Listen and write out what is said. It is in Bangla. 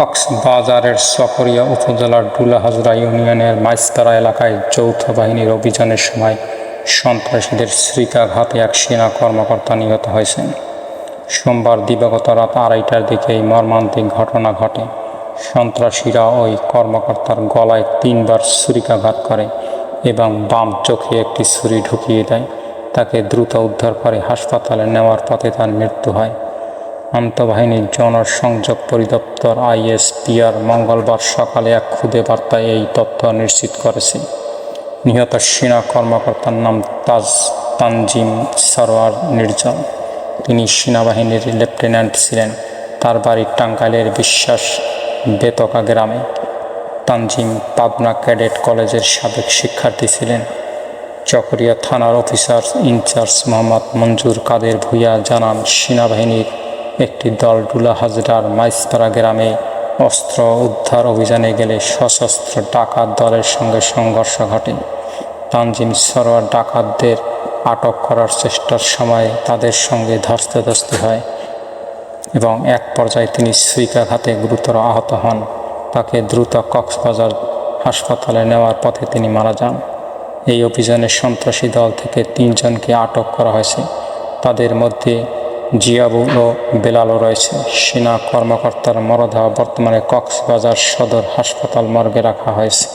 কক্সবাজারের চকরিয়া উপজেলার ডুলাহাজরা ইউনিয়নের মাইস্তারা এলাকায় যৌথ বাহিনীর অভিযানের সময় সন্ত্রাসীদের ছুরিকাঘাতে এক সেনা কর্মকর্তা নিহত হয়েছেন। সোমবার দিবাগত রাত আড়াইটার দিকে এই মর্মান্তিক ঘটনা ঘটে। সন্ত্রাসীরা ওই কর্মকর্তার গলায় তিনবার ছুরিকাঘাত করে এবং বাম চোখে একটি ছুরি ঢুকিয়ে দেয়। তাকে দ্রুত উদ্ধার করে হাসপাতালে নেওয়ার পথে তার মৃত্যু হয়। আন্তঃবাহিনীর জনসংযোগ পরিদপ্তর আইএসপিআর মঙ্গলবার সকালে এক খুদে বার্তায় এই তথ্য নিশ্চিত করেছে। নিহত সেনা কর্মকর্তার নাম তাজ তানজিম সরোয়ার নির্জন। তিনি সেনাবাহিনীর লেফটেন্যান্ট ছিলেন। তার বাড়ি টাঙ্গাইলের বিশ্বাস বেতকা গ্রামে। তানজিম পাবনা ক্যাডেট কলেজের সাবেক শিক্ষার্থী ছিলেন। চকরিয়া থানার officer in charge Mohammad Manzur Kader Bhuiyan জানান, সেনাবাহিনীর একটি দল হাজরার মাইসপাড়া গ্রামে অস্ত্র উদ্ধার অভিযানে গেলে সশস্ত্র ডাকাত দলের সঙ্গে সংঘর্ষ ঘটে। তানজিম সরোয়ার ডাকাতদের আটক করার চেষ্টার সময় তাদের সঙ্গে ধস্তাধস্তি হয় এবং এক পর্যায়ে তিনি ছুরিকাঘাতে গুরুতর আহত হন। তাকে দ্রুত কক্সবাজার হাসপাতালে নেওয়ার পথে তিনি মারা যান। এই অভিযানে সন্ত্রাসী দল থেকে তিনজনকে আটক করা হয়েছে। তাদের মধ্যে জিয়াবুল ও বেলালও রয়েছে। সেনা কর্মকর্তার মরদেহ বর্তমানে কক্সবাজার সদর হাসপাতাল মর্গে রাখা হয়েছে।